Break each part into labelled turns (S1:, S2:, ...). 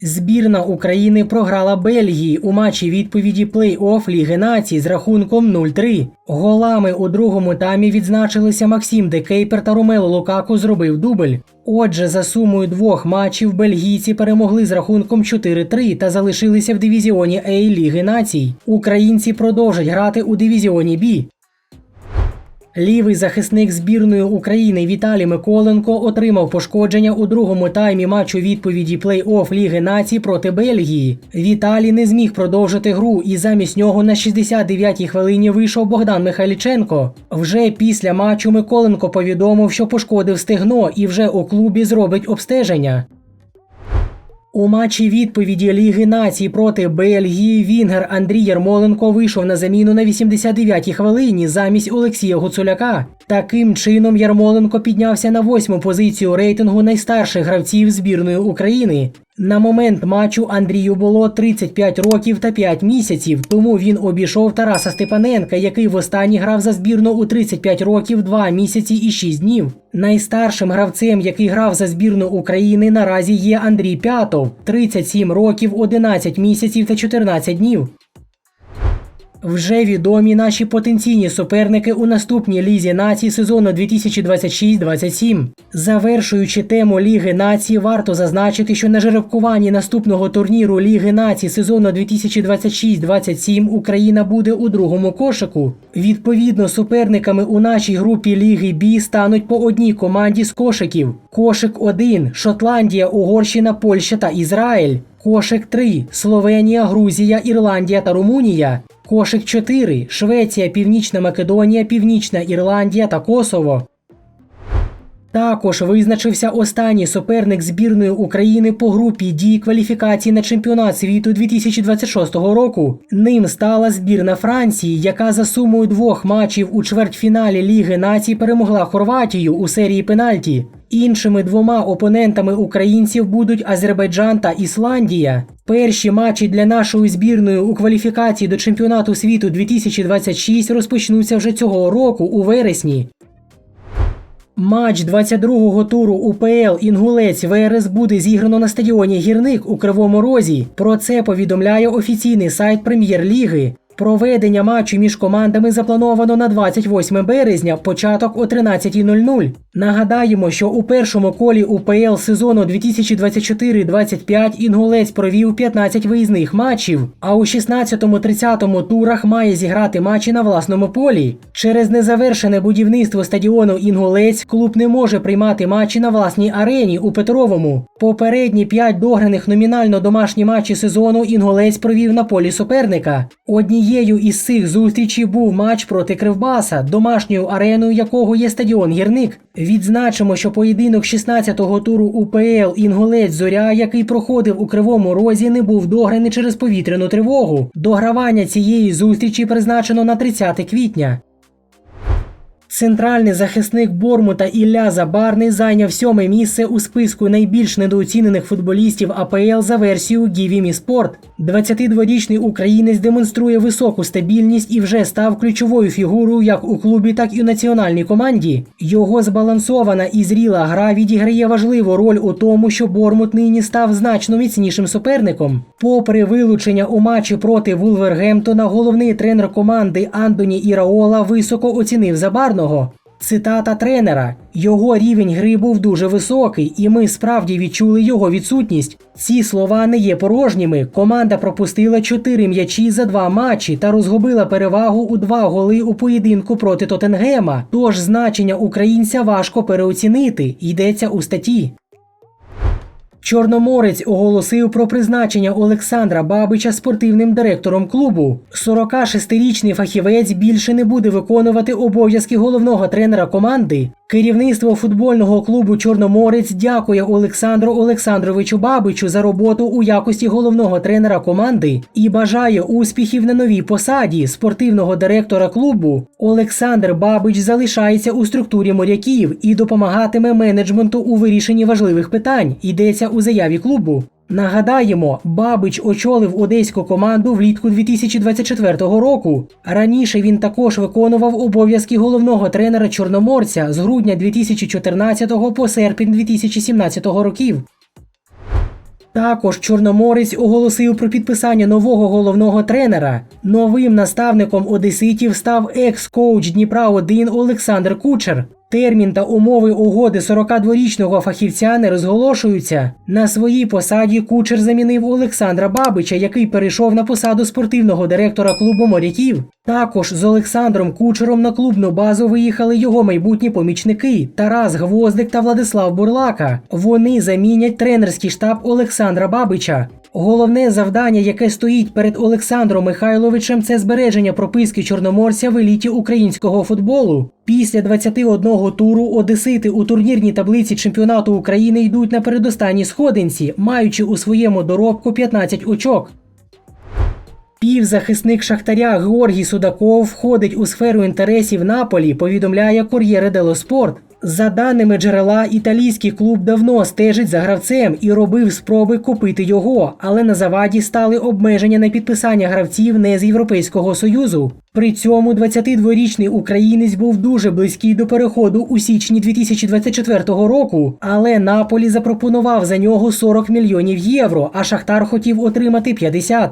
S1: Збірна України програла Бельгії у матчі відповіді плей-офф Ліги Націй з рахунком 0-3. Голами у другому таймі відзначилися Максим Декейпер та Ромело Лукаку зробив дубль. Отже, за сумою двох матчів бельгійці перемогли з рахунком 4-3 та залишилися в дивізіоні А Ліги Націй. Українці продовжать грати у дивізіоні Б. Лівий захисник збірної України Віталій Миколенко отримав пошкодження у другому таймі матчу відповіді плей-офф Ліги Націй проти Бельгії. Віталій не зміг продовжити гру, і замість нього на 69-й хвилині вийшов Богдан Михайліченко. Вже після матчу Миколенко повідомив, що пошкодив стегно і вже у клубі зробить обстеження. У матчі відповіді Ліги націй проти Бельгії Вінгер Андрій Ярмоленко вийшов на заміну на 89-й хвилині замість Олексія Гуцуляка. Таким чином Ярмоленко піднявся на восьму позицію рейтингу найстарших гравців збірної України. На момент матчу Андрію було 35 років та 5 місяців, тому він обійшов Тараса Степаненка, який востаннє грав за збірну у 35 років 2 місяці і 6 днів. Найстаршим гравцем, який грав за збірну України, наразі є Андрій П'ятов 37 років, 11 місяців та 14 днів. Вже відомі наші потенційні суперники у наступній лізі націй сезону 2026-27. Завершуючи тему Ліги націй, варто зазначити, що на жеребкуванні наступного турніру Ліги націй сезону 2026-27 Україна буде у другому кошику. Відповідно, суперниками у нашій групі Ліги Бі стануть по одній команді з кошиків: Кошик 1 Шотландія, Угорщина, Польща та Ізраїль. Кошик 3 Словенія, Грузія, Ірландія та Румунія. Кошик 4 Швеція, Північна Македонія, Північна Ірландія та Косово. Також визначився останній суперник збірної України по групі дій кваліфікації на чемпіонат світу 2026 року. Ним стала збірна Франції, яка за сумою двох матчів у чвертьфіналі Ліги націй перемогла Хорватію у серії пенальті. Іншими двома опонентами українців будуть Азербайджан та Ісландія. Перші матчі для нашої збірної у кваліфікації до чемпіонату світу 2026 розпочнуться вже цього року у вересні. Матч 22-го туру УПЛ Інгулець ВРС буде зіграно на стадіоні Гірник у Кривому Розі. Про це повідомляє офіційний сайт Прем'єр-ліги. Проведення матчу між командами заплановано на 28 березня, початок о 13.00. Нагадаємо, що у першому колі УПЛ сезону 2024-25 Інгулець провів 15 виїзних матчів, а у 16-30 турах має зіграти матчі на власному полі. Через незавершене будівництво стадіону Інгулець клуб не може приймати матчі на власній арені у Петровому. Попередні 5 дограних номінально домашні матчі сезону Інгулець провів на полі суперника. Однією із цих зустрічей був матч проти Кривбаса, домашньою ареною якого є стадіон Гірник. Відзначимо, що поєдинок 16-го туру УПЛ Інголець Зоря, який проходив у Кривому Розі, не був дограний через повітряну тривогу. Догравання цієї зустрічі призначено на 30 квітня. Центральний захисник Бормута Ілля Забарний зайняв сьоме місце у списку найбільш недооцінених футболістів АПЛ за версією Гівімі Спорт. 22-річний українець демонструє високу стабільність і вже став ключовою фігурою як у клубі, так і у національній команді. Його збалансована і зріла гра відіграє важливу роль у тому, що Бормут нині став значно міцнішим суперником. Попри вилучення у матчі проти Вулвергемптона, головний тренер команди Андоні Іраола високо оцінив Забарного. Цитата тренера: його рівень гри був дуже високий, і ми справді відчули його відсутність. Ці слова не є порожніми. Команда пропустила 4 м'ячі за два матчі та розгубила перевагу у два голи у поєдинку проти Тоттенгема. Тож значення українця важко переоцінити. Йдеться у статті. Чорноморець оголосив про призначення Олександра Бабича спортивним директором клубу. 46-річний фахівець більше не буде виконувати обов'язки головного тренера команди. Керівництво футбольного клубу Чорноморець дякує Олександру Олександровичу Бабичу за роботу у якості головного тренера команди і бажає успіхів на новій посаді спортивного директора клубу. Олександр Бабич залишається у структурі моряків і допомагатиме менеджменту у вирішенні важливих питань. Йдеться у заяві клубу. Нагадаємо, Бабич очолив одеську команду влітку 2024 року. Раніше він також виконував обов'язки головного тренера Чорноморця з грудня 2014 по серпень 2017 років. Також Чорноморець оголосив про підписання нового головного тренера. Новим наставником одеситів став екс-коуч Дніпра 1 Олександр Кучер. Термін та умови угоди 42-річного фахівця не розголошуються. На своїй посаді кучер замінив Олександра Бабича, який перейшов на посаду спортивного директора клубу моряків. Також з Олександром Кучером на клубну базу виїхали його майбутні помічники Тарас Гвоздик та Владислав Бурлака. Вони замінять тренерський штаб Олександра Бабича. Головне завдання, яке стоїть перед Олександром Михайловичем, це збереження прописки чорноморця в еліті українського футболу. Після 21 туру одесити у турнірній таблиці чемпіонату України йдуть на передостанній сходинці, маючи у своєму доробку 15 очок. Півзахисник Шахтаря Георгій Судаков входить у сферу інтересів Наполі, повідомляє Кор'єре Дело Спорт. За даними джерела, італійський клуб давно стежить за гравцем і робив спроби купити його, але на заваді стали обмеження на підписання гравців не з Європейського союзу. При цьому 22-річний українець був дуже близький до переходу у січні 2024 року, але Наполі запропонував за нього 40 мільйонів євро, а Шахтар хотів отримати 50.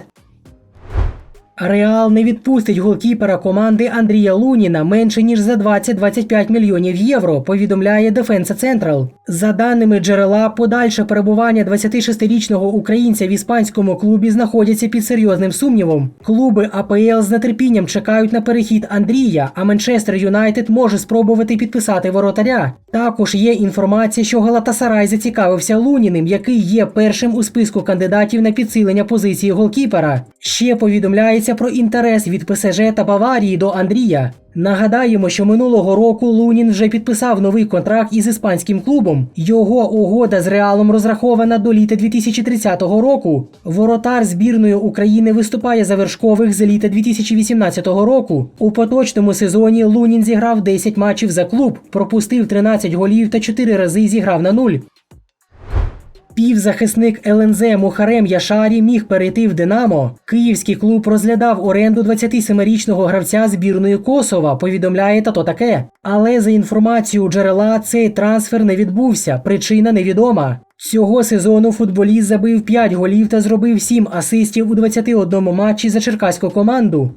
S1: Реал не відпустить голкіпера команди Андрія Луніна менше ніж за 20-25 мільйонів євро. Повідомляє Defensa Central. За даними джерела, подальше перебування 26-річного українця в іспанському клубі знаходяться під серйозним сумнівом. Клуби АПЛ з нетерпінням чекають на перехід Андрія, а Манчестер Юнайтед може спробувати підписати воротаря. Також є інформація, що Галатасарай зацікавився Луніним, який є першим у списку кандидатів на підсилення позиції голкіпера. Ще повідомляється про інтерес від ПСЖ та Баварії до Андрія. Нагадаємо, що минулого року Лунін вже підписав новий контракт із іспанським клубом. Його угода з Реалом розрахована до літа 2030 року. Воротар збірної України виступає за вершкових з літа 2018 року. У поточному сезоні Лунін зіграв 10 матчів за клуб, пропустив 13 голів та 4 рази зіграв на нуль. Півзахисник ЛНЗ Мухарем Яшарі міг перейти в Динамо. Київський клуб розглядав оренду 27-річного гравця збірної Косова. Повідомляє тато таке. Але за інформацією джерела цей трансфер не відбувся. Причина невідома. Цього сезону футболіст забив 5 голів та зробив 7 асистів у 21 матчі за черкаську команду.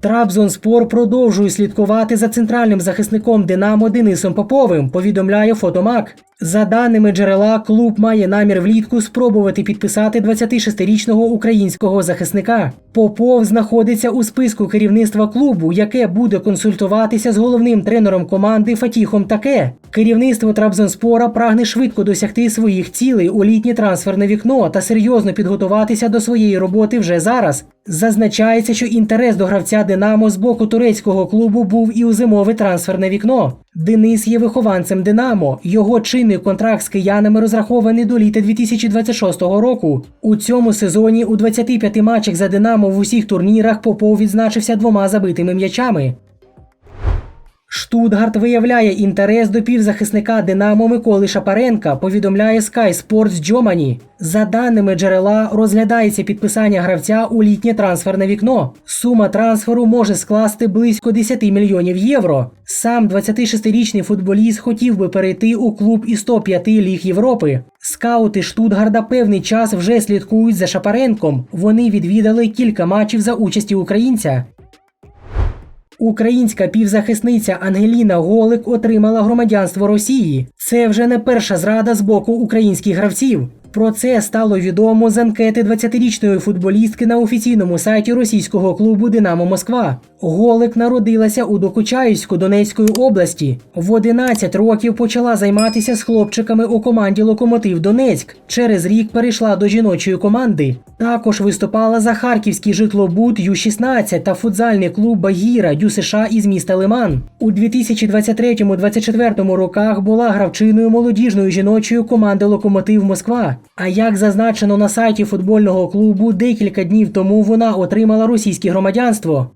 S1: Трабзонспор продовжує слідкувати за центральним захисником Динамо Денисом Поповим, повідомляє Фотомак. За даними джерела, клуб має намір влітку спробувати підписати 26-річного українського захисника. Попов знаходиться у списку керівництва клубу, яке буде консультуватися з головним тренером команди Фатіхом Таке. Керівництво Трабзонспора прагне швидко досягти своїх цілей у літнє трансферне вікно та серйозно підготуватися до своєї роботи вже зараз. Зазначається, що інтерес до гравця Динамо з боку турецького клубу був і у зимове трансферне вікно. Денис є вихованцем Динамо. Його чинний контракт з киянами розрахований до літа 2026 року. У цьому сезоні у 25 матчах за Динамо в усіх турнірах Попов відзначився двома забитими м'ячами. Штутгарт виявляє інтерес до півзахисника Динамо Миколи Шапаренка, повідомляє Sky Sports Germany. За даними джерела, розглядається підписання гравця у літнє трансферне вікно. Сума трансферу може скласти близько 10 мільйонів євро. Сам 26-річний футболіст хотів би перейти у клуб із 105 ліг Європи. Скаути Штутгарда певний час вже слідкують за Шапаренком. Вони відвідали кілька матчів за участі українця. Українська півзахисниця Ангеліна Голик отримала громадянство Росії. Це вже не перша зрада з боку українських гравців. Про це стало відомо з анкети 20-річної футболістки на офіційному сайті російського клубу Динамо Москва. Голик народилася у Докучаївську Донецької області. В 11 років почала займатися з хлопчиками у команді Локомотив Донецьк. Через рік перейшла до жіночої команди. Також виступала за харківський житлобуд Ю-16 та футзальний клуб Багіра Дю США із міста Лиман. У 2023-2024 роках була гравчиною молодіжної жіночої команди Локомотив Москва. А як зазначено на сайті футбольного клубу, декілька днів тому вона отримала російське громадянство.